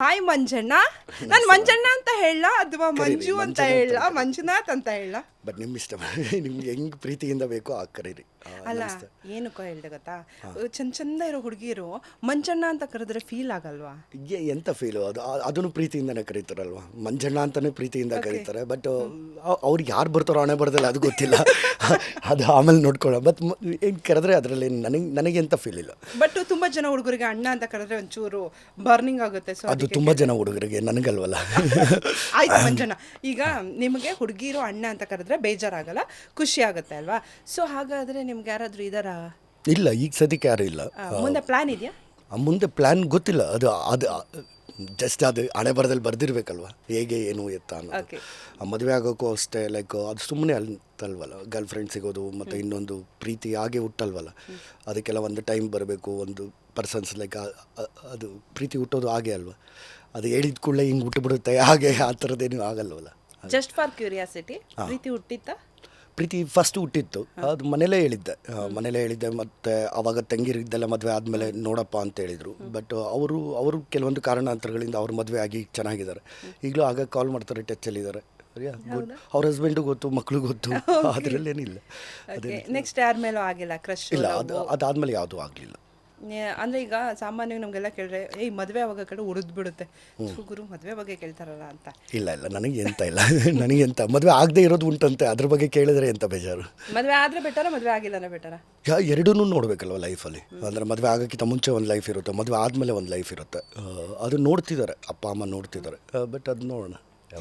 Hi Manjanna ನಾನು ಮಂಜಣ್ಣ ಅಂತ ಹೇಳ ಅಥವಾ ಮಂಜು ಅಂತ ಹೇಳ? ಮಂಜುನಾಥ್ ಅಂತ ಹೇಳ? ಬಟ್ ನಿಮ್ ಇಷ್ಟ ನಿಮ್ಗೆ ಹೆಂಗ್ ಪ್ರೀತಿಯಿಂದ ಬೇಕೋ ಆ ಕರೀರಿ. ಅಲ್ಲ. ಏನಕ್ಕೋ ಹೇಳ್ದೆ ಗೊತ್ತಾ? ಚಂದ ಚಂದ ಇರೋ ಹುಡುಗಿರು ಮಂಜಣ್ಣ ಅಂತ ಕರೆದ್ರೆ ಫೀಲ್ ಆಗಲ್ವಾ? ಎಂತ ಫೀಲು ಅದು ಅದನ್ನು ಪ್ರೀತಿಯಿಂದನೇ ಕರೀತಾರಲ್ವಾ? ಮಂಜಣ್ಣ ಅಂತಾನೆ ಪ್ರೀತಿಯಿಂದ ಕರೀತಾರೆ. ಬಟ್ ಅವ್ರಿಗೆ ಯಾರು ಬರ್ತಾರೋ ಹಣೆ ಬರ್ದಲ್ಲ ಅದು ಗೊತ್ತಿಲ್ಲ. ಅದು ಆಮೇಲೆ ನೋಡ್ಕೊಳ್ಳೋ ಬಟ್ ಏನು ಕರೆದ್ರೆ ಅದರಲ್ಲಿ ನನಗೆ ನನಗೆ ಎಂತ ಫೀಲ್ ಇಲ್ಲ. ಬಟ್ ತುಂಬಾ ಜನ ಹುಡುಗರಿಗೆ ಅಣ್ಣ ಅಂತ ಕರೆದ್ರೆ ಒಂಚೂರು ಬರ್ನಿಂಗ್ ಆಗುತ್ತೆ. ಸೊ ಅದು ತುಂಬ ಜನ ಹುಡುಗರಿಗೆ ನನಗಲ್ವಲ್ಲ. ಆಯ್ತು ಮಂಜನ ಈಗ ನಿಮಗೆ ಹುಡುಗಿರೋ ಅಣ್ಣ ಅಂತ ಕರೆದ್ರೆ ಬೇಜಾರಾಗಲ್ಲ ಖುಷಿ ಆಗುತ್ತೆ ಅಲ್ವಾ? ಸೊ ಹಾಗಾದ್ರೆ ನಿಮ್ಗೆ ಯಾರಾದ್ರೂ ಇದರ? ಇಲ್ಲ ಈಗ ಸದ್ಯಕ್ಕೆ ಯಾರು ಇಲ್ಲ. ಮುಂದೆ ಪ್ಲಾನ್ ಇದೆಯಾ? ಮುಂದೆ ಪ್ಲ್ಯಾನ್ ಗೊತ್ತಿಲ್ಲ. ಅದು ಅದು ಜಸ್ಟ್ ಅದು ಹಣೆ ಬರದಲ್ಲಿ ಬರ್ದಿರ್ಬೇಕಲ್ವ? ಹೇಗೆ ಏನು ಎತ್ತ ಅನ್ನೋದು. Okay. ಆ ಮದುವೆ ಆಗೋಕ್ಕೂ ಅಷ್ಟೇ ಲೈಕ್ ಅದು ಸುಮ್ಮನೆ ಅಂತಲ್ವಲ್ಲ ಗರ್ಲ್ ಫ್ರೆಂಡ್ ಸಿಗೋದು ಮತ್ತು ಇನ್ನೊಂದು ಪ್ರೀತಿ ಹಾಗೆ ಹುಟ್ಟಲ್ವಲ್ಲ? ಅದಕ್ಕೆಲ್ಲ ಒಂದು ಟೈಮ್ ಬರಬೇಕು ಒಂದು ಪರ್ಸನ್ಸ್ ಲೈಕ್ ಅದು ಪ್ರೀತಿ ಹುಟ್ಟೋದು ಹಾಗೆ ಅಲ್ವಾ? ಅದು ಹೇಳಿದ ಕೂಡಲೇ ಹಿಂಗೆ ಹುಟ್ಟುಬಿಡುತ್ತೆ ಹಾಗೆ ಆ ಥರದ್ದೇನು ಆಗಲ್ವಲ್ಲ? ಜಸ್ಟ್ ಫಾರ್ ಕ್ಯೂರಿಯಾಸಿಟಿ ಪ್ರೀತಿ ಹುಟ್ಟಿತ್ತ? ಪ್ರೀತಿ ಫಸ್ಟ್ ಹುಟ್ಟಿತ್ತು. ಅದು ಮನೇಲೇ ಹೇಳಿದ್ದೆ. ಮನೇಲೇ ಹೇಳಿದ್ದೆ ಮತ್ತು ಅವಾಗ ತಂಗಿರಿದ್ದೆಲ್ಲ ಮದುವೆ ಆದಮೇಲೆ ನೋಡಪ್ಪ ಅಂತ ಹೇಳಿದರು. ಬಟ್ ಅವರು ಅವರು ಕೆಲವೊಂದು ಕಾರಣಾಂತರಗಳಿಂದ ಅವ್ರ ಮದುವೆ ಆಗಿ ಚೆನ್ನಾಗಿದ್ದಾರೆ. ಈಗಲೂ ಆಗ ಕಾಲ್ ಮಾಡ್ತಾರೆ ಟಚ್ಚಲ್ಲಿದ್ದಾರೆ ಗುಡ್. ಅವ್ರ ಹಸ್ಬೆಂಡು ಗೊತ್ತು ಮಕ್ಕಳು ಗೊತ್ತು. ಅದರಲ್ಲೇನಿಲ್ಲ. ಅದೇ ನೆಕ್ಸ್ಟ್ ಯಾರ ಮೇಲೂ ಆಗಿಲ್ಲ ಕ್ರಶ್ ಇಲ್ಲ ಅದು ಅದಾದಮೇಲೆ ಯಾವುದೂ ಆಗಲಿಲ್ಲ. ಅಂದ್ರೆ ಈಗ ಸಾಮಾನ್ಯವಾಗಿ ನಮಗೆಲ್ಲ ಕೇಳ್ರೆ ಏಯ್ ಮದುವೆ ಆವಾಗ ಕಡೆ ಉರಿದ್ ಬಿಡುತ್ತೆ. ಗುರು ಮದುವೆ ಬಗ್ಗೆ ಕೇಳ್ತಾರಲ್ಲ ಅಂತ. ಇಲ್ಲ ಇಲ್ಲ ನನಗೆ ಎಂತ ಇಲ್ಲ. ನನಗೆ ಎಂತ ಮದುವೆ ಆಗದೆ ಇರೋದು ಉಂಟಂತೆ. ಅದ್ರ ಬಗ್ಗೆ ಕೇಳಿದ್ರೆ ಎಂತ ಬೇಜಾರು? ಮದುವೆ ಆದ್ರೆ ಬೆಟರ ಮದುವೆ ಆಗಿಲ್ಲನ ಬೆಟರ? ಎರಡೂ ಲೈಫ್ ಲೈಫಲ್ಲಿ ಅಂದ್ರೆ ಮದುವೆ ಆಗೋಕ್ಕಿಂತ ಮುಂಚೆ ಒಂದು ಲೈಫ್ ಇರುತ್ತೆ ಮದುವೆ ಆದಮೇಲೆ ಒಂದು ಲೈಫ್ ಇರುತ್ತೆ. ಅದು ನೋಡ್ತಿದ್ದಾರೆ ಅಪ್ಪ ಅಮ್ಮ ನೋಡ್ತಿದ್ದಾರೆ. ಬಟ್ ಅದು ನೋಡೋಣ.